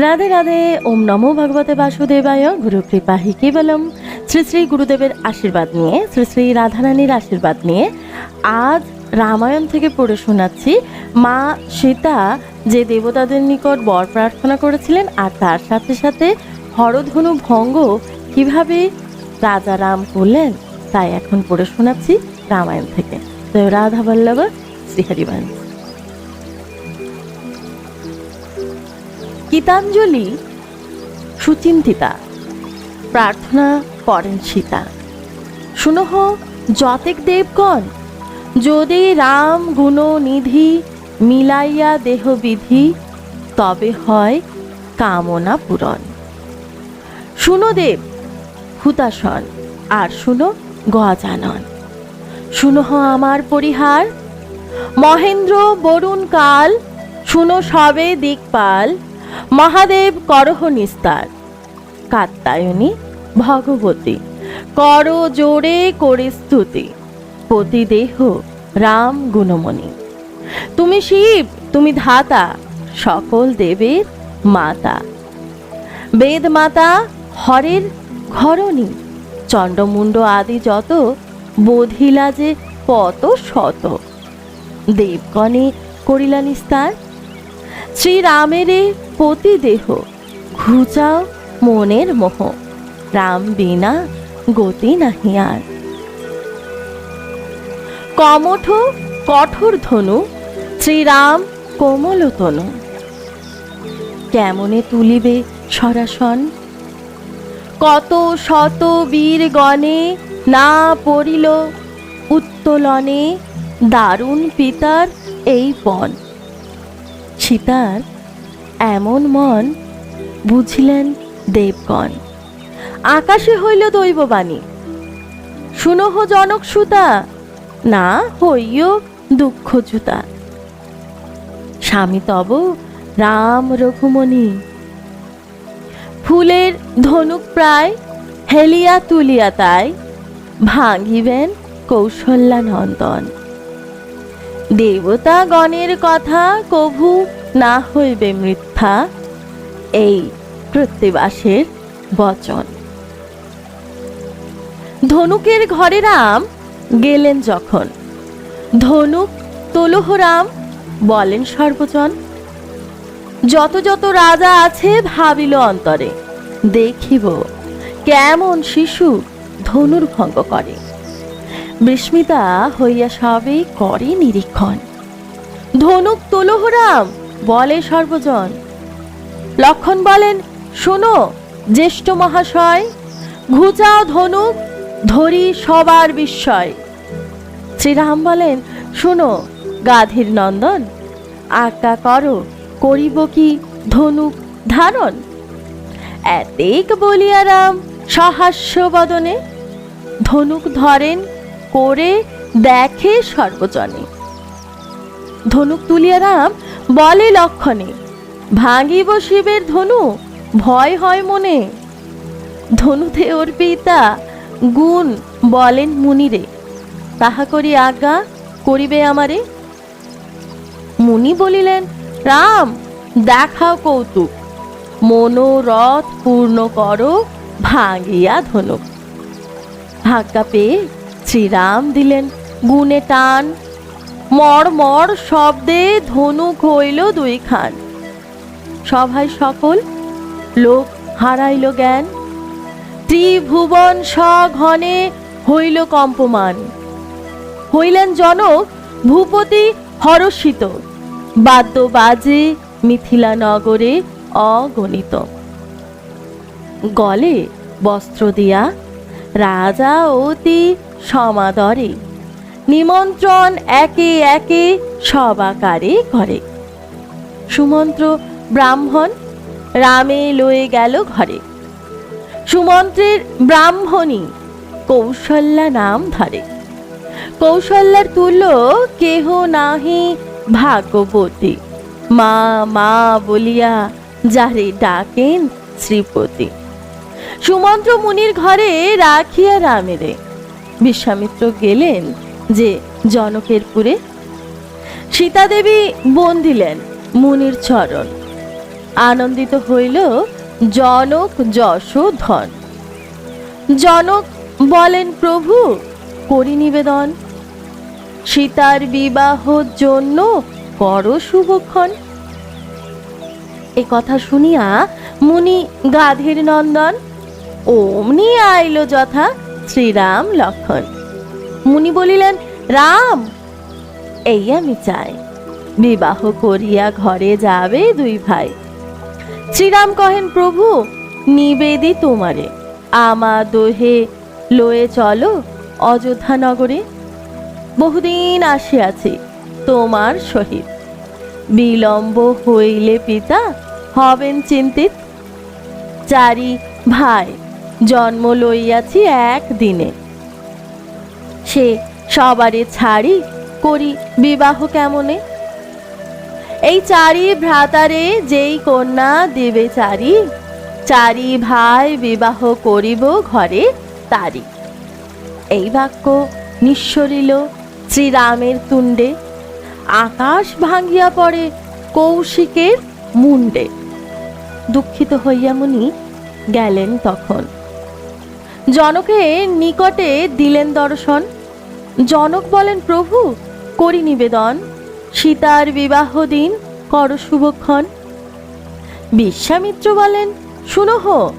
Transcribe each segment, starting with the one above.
রাধে রাধে, ওম নমো ভগবতে বাসুদেবায়, গুরু কৃপা হি কেবলম। শ্রী শ্রী গুরুদেবের আশীর্বাদ নিয়ে, শ্রী শ্রী রাধারানীর আশীর্বাদ নিয়ে আজ রামায়ণ থেকে পড়ে শোনাচ্ছি। মা সীতা যে দেবতাদের নিকট বর প্রার্থনা করেছিলেন, আর তার সাথে সাথে হরধনু ভঙ্গ কীভাবে রাজা রাম করলেন, তাই এখন পড়ে শোনাচ্ছি রামায়ণ থেকে। তো রাধা বল্লভ শ্রীহরিবংশ। গীতাঞ্জলি সুচিন্তিতা। প্রার্থনা করেন সীতা। শুনহ, যতেক দেবগণ, যদি রাম গুণ নিধি মিলাইয়া দেহ বিধি তবে হয় কামনা পূরণ। শুনো দেব হুতাসন আর শুনো গজানন। শুনহ আমার পরিহার। মহেন্দ্র বরুণ কাল শুনো সবে দিকপাল। মহাদেব করহ নিস্তার। কাত্তায়নী ভগবতী, কর জোরে করে স্তুতি। পতিদেহ, রাম গুণমণি। তুমি শিব, তুমি ধাতা, সকল দেবের মাতা। বেদ মাতা হরের ঘরণী। চণ্ডমুণ্ড আদি যত, বোধিলা যে কত শত। দেবগণে করিলা নিস্তার। শ্রীরামেরে পতি দেহ ঘুচাও মনের মোহ, রাম বিনা গতি নাহি আর। কমঠ কঠোর ধনু, শ্রীরাম কোমল তনু কেমনে তুলিবে সরাসন? কত শত বীর গণে না পড়িল উত্তোলনে দারুণ পিতার এই পণ সীতার এমন মন বুঝিলেন দেবগণ। আকাশে হইল দৈববাণী। শুনহ জনক সুতা, না হইও দুঃখ জুতা। স্বামী তব রাম রঘুমণি, ফুলের ধনুক প্রায় হেলিয়া তুলিয়া তাই ভাঙিবেন কৌশল্যা নন্দন দেবতা গণের কথা কভু না হইবে মিথ্যা এই প্রত্যেবাসের বচন। ধনুকের ঘরে রাম গেলেন যখন। ধনুক তোলহ রাম বলেন সর্বজন, যত যত রাজা আছে ভাবিল অন্তরে, দেখিব কেমন শিশু ধনুর ভঙ্গ করে। বিস্মিতা হইয়া সবে করে নিরীক্ষণ। ধনুক তোলহরাম বলে সর্বজন। লক্ষণ বলেন, শোনো, জ্যেষ্ঠ মহাশয় ঘুচাও ধনুক ধরি সবার বিস্ময়। শ্রীরাম বলেন, শোনো, গাধীর নন্দন, আজ্ঞা করো, করিব কি ধনুক ধারণ? এতেক বলিয়া রাম সহাস্য বদনে ধনুক ধরেন, করে দেখে সর্বজনে। ধনুক তুলিয়া রাম বলে লক্ষণে। ভাঙিব শিবের ধনু, ভয় হয় মনে। ধনুতে ওর পিতা গুণ বলেন মুনিরে। তাহা করি আজ্ঞা করিবে আমারে? মুনি বলিলেন, রাম, দেখাও কৌতুক। মনোরথ পূর্ণ করো ভাঙিয়া ধনুক। ভাগ্যা পেয়ে শ্রীরাম দিলেন গুণে টান। মর শব্দে ধনুক হইল দুই খান সভায় সকল লোক হারাইল জ্ঞান। ত্রিভুবন সঘনে হইল কম্পমান। হইলেন জনক ভূপতি হরষিত। বাদ্য বাজে মিথিলা নগরে অগণিত। গলে বস্ত্র দিয়া রাজা অতি সমাদরে নিমন্ত্রণ একে একে সব আকারে করে সুমন্ত্র ব্রাহ্মণ, রামে লয়ে গেল ঘরে। সুমন্ত্রের ব্রাহ্মণী কৌশল্যা নাম ধরে। কৌশল্যার তুল্য কেহ নাহি ভাগ্যবতী মা মা বলিয়া যারে ডাকেন শ্রীপতি। সুমন্ত্র মুনির ঘরে রাখিয়া রামেরে। বিশ্বামিত্র গেলেন যে জনকের পুরে সীতাদেবী বন্দিলেন মুনির চরণ। আনন্দিত হইল জনক যশোধন। জনক বলেন, প্রভু, করি নিবেদন। সীতার বিবাহর জন্য কর শুভক্ষণ। এ কথা শুনিয়া মুনি গাধীর নন্দন, অমনি আইল যথা শ্রীরাম লক্ষণ। মুনি বলিলেন, রাম, এই আমি চাই। বিবাহ করিয়া ঘরে যাবে দুই ভাই। শ্রীরাম কহেন, প্রভু, নিবেদি তোমারে। আমা দোহে লয়ে চলো অযোধ্যা নগরে। বহুদিন আসিয়াছি তোমার সহিত। বিলম্ব হইলে পিতা, হবেন চিন্তিত। চারি ভাই, জন্ম লইয়াছি এক দিনে সে সবারে ছাড়ি করি বিবাহ কেমনে? এই চারি ভ্রাতারে যেই কন্যা দেবে চারি চারি ভাই বিবাহ করিব ঘরে তারি। এই বাক্য নিঃসরিল শ্রীরামের তুণ্ডে, আকাশ ভাঙ্গিয়া পড়ে কৌশিকের মুন্ডে দুঃখিত হইয়া মুনি গেলেন তখন। জনকের নিকটে দিলেন দর্শন। জনক বলেন, প্রভু, করি নিবেদন। সীতার বিবাহ দিন, কর শুভক্ষণ। বিশ্বামিত্র বলেন শুনহ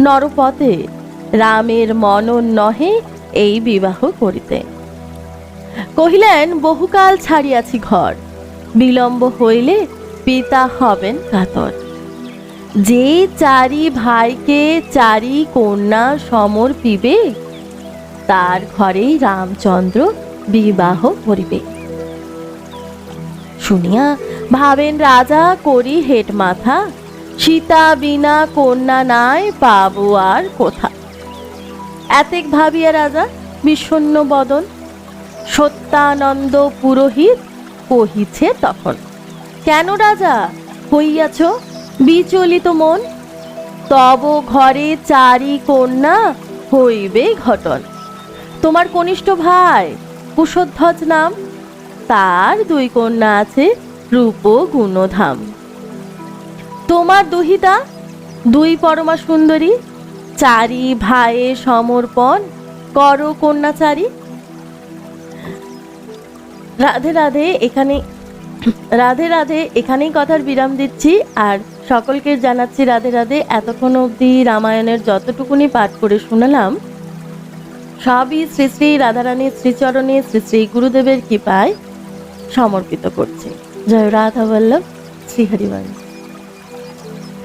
নরপথে রামের মনন নহে এই বিবাহ করিতে। কহিলেন, বহুকাল ছাড়িয়াছি ঘর, বিলম্ব হইলে পিতা হবেন কাতর। যে চারি ভাইকে চারি কন্যা সমর্পিবে তার ঘরেই রামচন্দ্র বিবাহ করিবে। শুনিয়া ভাবেন, রাজা, করি হেট মাথা সীতা বিনা কন্যা নাই, পাবো আর কোথা? এতেক ভাবিয়া রাজা, বিষণ্ণ বদন, সত্যানন্দ পুরোহিত কহিছে তখন, কেন রাজা হইয়াছ, বিচলিত মন? তব ঘরে চারি কন্যা হইবে ঘটন। তোমার কনিষ্ঠ ভাই কুশধ্বজ নাম। তার দুই কন্যা আছে, রূপ গুণধাম। তোমার দুহিতা, দুই পরমা সুন্দরী, চারি ভাইয়ে সমর্পণ, কর কন্যাচারী। রাধে রাধে, এখানে, রাধে রাধে, এখানেই কথার বিরাম দিচ্ছি। আর সকলকে জানাচ্ছি রাধে রাধে, এতক্ষণ অবধি রামায়ণের যতটুকুনি পাঠ করে শুনলাম সবই শ্রী শ্রী রাধারানীর শ্রীচরণে শ্রী শ্রী গুরুদেবের কৃপায় সমর্পিত করছে। জয় রাধা বল্লভ শ্রীহরিবাণী